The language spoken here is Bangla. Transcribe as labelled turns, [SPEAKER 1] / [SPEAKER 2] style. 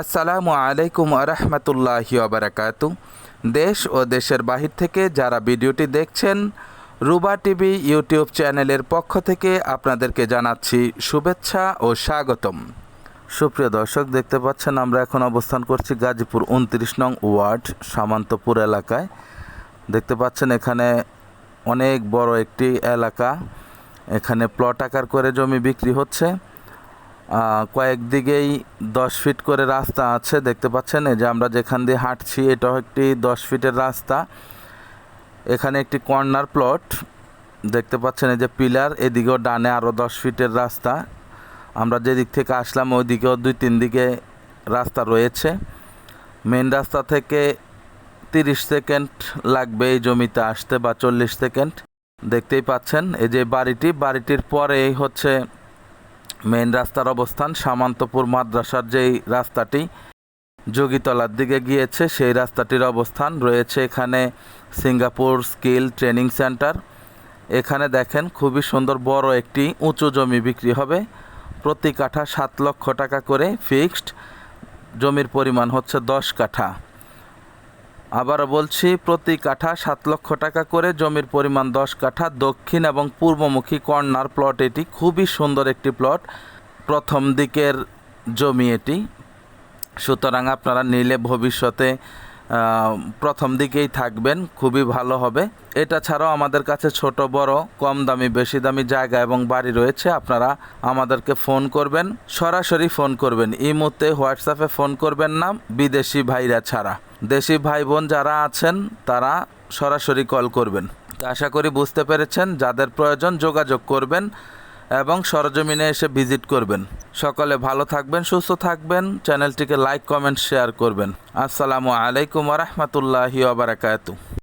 [SPEAKER 1] আসসালামু আলাইকুম আরহামতুল্লাহি আবরাকাতু দেশ ও দেশের বাহির থেকে যারা ভিডিওটি দেখছেন, রুবা টিভি ইউটিউব চ্যানেলের পক্ষ থেকে আপনাদেরকে জানাচ্ছি শুভেচ্ছা ও স্বাগতম। সুপ্রিয় দর্শক, দেখতে পাচ্ছেন আমরা এখন অবস্থান করছি গাজীপুর উনত্রিশ নং ওয়ার্ড, সামান্তপুর এলাকায়। দেখতে পাচ্ছেন এখানে অনেক বড় একটি এলাকা। এখানে প্লট আকার করে জমি বিক্রি হচ্ছে। কয়েকদিকেই দশ ফিট করে রাস্তা আছে, দেখতে পাচ্ছেন? এই যে আমরা যেখান দিয়ে হাঁটছি, এটাও একটি দশ ফিটের রাস্তা। এখানে একটি কর্নার প্লট, দেখতে পাচ্ছেন? এই যে পিলার, এদিকেও ডানে আরও দশ ফিটের রাস্তা। আমরা যেদিক থেকে আসলাম ওই দিকেও দুই তিন দিকে রাস্তা রয়েছে। মেন রাস্তা থেকে তিরিশ সেকেন্ড লাগবে এই জমিতে আসতে, বা চল্লিশ সেকেন্ড। দেখতেই পাচ্ছেন? এই যে বাড়িটি, বাড়িটির পরেই হচ্ছে মেন রাস্তার অবস্থান সামান্তপুর মাদ্রাসার যেই রাস্তাটি যোগীতলার দিকে গিয়েছে, সেই রাস্তাটির অবস্থান রয়েছে এখানে সিঙ্গাপুর স্কিল ট্রেনিং সেন্টার। এখানে দেখেন খুবই সুন্দর বড় একটি উঁচু জমি বিক্রি হবে। প্রতি কাঠা সাত লক্ষ টাকা করে ফিক্সড। জমির পরিমাণ হচ্ছে দশ কাঠা। আবারও বলছি, প্রতি কাঠা সাত লক্ষ টাকা করে, জমির পরিমাণ দশ কাঠা, দক্ষিণ এবং পূর্বমুখী কর্নার প্লট এটি। খুবই সুন্দর একটি প্লট প্রথম দিকের জমি এটি। সুতরাং আপনারা নিলে ভবিষ্যতে প্রথম দিকেই থাকবেন, খুবই ভালো হবে। এটা ছাড়াও আমাদের কাছে ছোট, বড়, কম দামি, বেশি দামি জায়গা এবং বাড়ি রয়েছে। আপনারা আমাদেরকে ফোন করবেন, সরাসরি ফোন করবেন। এই মুহূর্তে হোয়াটসঅ্যাপে ফোন করবেন না, বিদেশি ভাইরা ছাড়া। দেশি ভাই বোন যারা আছেন, তারা সরাসরি কল করবেন। আশা করি বুঝতে পেরেছেন, যাদের প্রয়োজন যোগাযোগ করবেন এবং সরজমিনে এসে ভিজিট করবেন। সকলে ভালো থাকবেন, সুস্থ থাকবেন, চ্যানেলটিকে লাইক, কমেন্ট, শেয়ার করবেন। আসসালামু আলাইকুম রহমতুল্লাহি ওবরাকাতু